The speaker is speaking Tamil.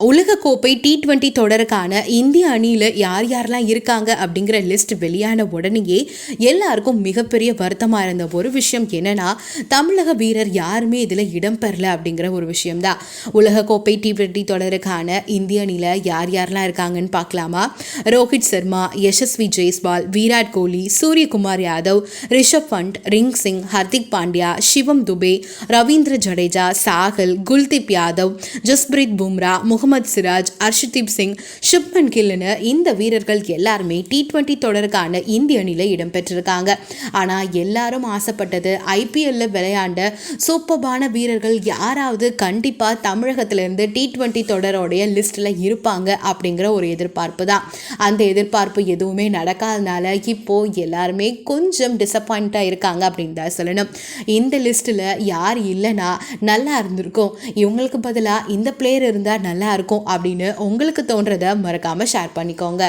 உலகக்கோப்பை டி டுவெண்ட்டி தொடருக்கான இந்திய அணியில் யார் யாரெல்லாம் இருக்காங்க அப்படிங்கிற லிஸ்ட் வெளியான உடனேயே எல்லாருக்கும் மிகப்பெரிய வருத்தமாக இருந்த ஒரு விஷயம் என்னென்னா தமிழக வீரர் யாருமே இதில் இடம்பெறல அப்படிங்கிற ஒரு விஷயம்தான். உலகக்கோப்பை டி டுவெண்ட்டி தொடருக்கான இந்திய அணியில் யார் யாரெல்லாம் இருக்காங்கன்னு பார்க்கலாமா? ரோஹித் சர்மா யசஸ்வி ஜெய்ஸ்வால் விராட் கோலி சூரியகுமார் யாதவ் ரிஷப் பண்ட் ரிங் சிங் ஹர்திக் பாண்டியா சிவம் துபே ரவீந்திர ஜடேஜா சாகல் குல்தீப் யாதவ் ஜஸ்பிரீத் பும்ரா முகமது சிராஜ் அர்ஷதீப் சிங் ஷுப்மன் கில்லுன்னு இந்த வீரர்கள் எல்லாருமே டி டுவெண்ட்டி தொடருக்கான இந்திய அணியில் இடம்பெற்றிருக்காங்க. ஆனால் எல்லாரும் ஆசைப்பட்டது ஐபிஎல்ல விளையாண்ட சூப்பர்பான வீரர்கள் யாராவது கண்டிப்பாக தமிழகத்திலிருந்து டி டுவெண்ட்டி தொடரோடைய லிஸ்ட்டில் இருப்பாங்க அப்படிங்கிற ஒரு எதிர்பார்ப்பு தான். அந்த எதிர்பார்ப்பு எதுவுமே நடக்காதனால இப்போது எல்லாருமே கொஞ்சம் டிசப்பாயிண்ட்டாக இருக்காங்க அப்படின்னு தான் சொல்லணும். இந்த லிஸ்ட்டில் யார் இல்லைன்னா நல்லா இருந்திருக்கும். இவங்களுக்கு பதிலாக இந்த பிளேயர் இருந்தால் நல்லா இருக்கும் அப்படின்னு உங்களுக்கு தோன்றதை மறக்காமல் ஷேர் பண்ணிக்கோங்க.